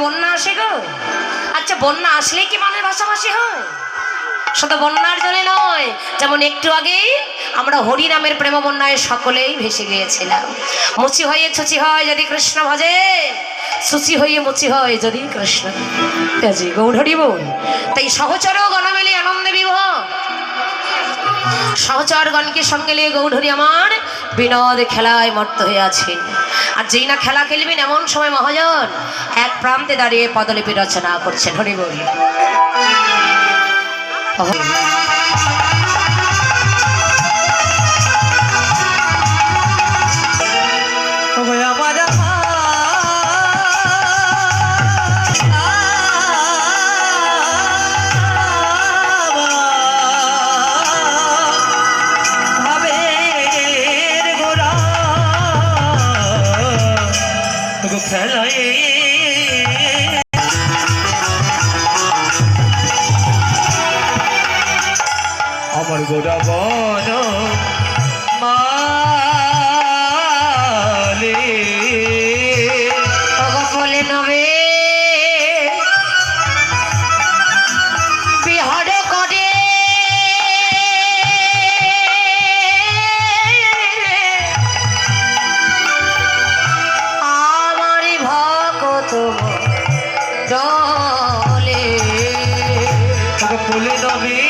বন্যা আসে গো। আচ্ছা বন্যা আসলে কি মানুষ ভাষাভাষী হয়? শুধু বন্যার জন্য নয়, যেমন একটু আগেই আমরা হরি নামের প্রেম বন্যায় সকলেই ভেসে গিয়েছিলাম। মুচি হয়ে ছুচি হয় যদি কৃষ্ণ ভজে সুচি হয়ে মুচি হয় যদি কৃষ্ণ। কাজী গৌড়ি বোন তাই সহচর গণমেলি আনন্দে বিভোর। সহচরগণকে সঙ্গে নিয়ে গৌধরী আমার বিনোদ খেলায় মর্ত হয়ে আছেন। আর যেই না খেলা খেলবেন এমন সময় মহাজন, এক প্রান্তে দাঁড়িয়ে পদলিপি রচনা করছেন হরি খেলায় আমার গোড়া বন মালে পুলি নবী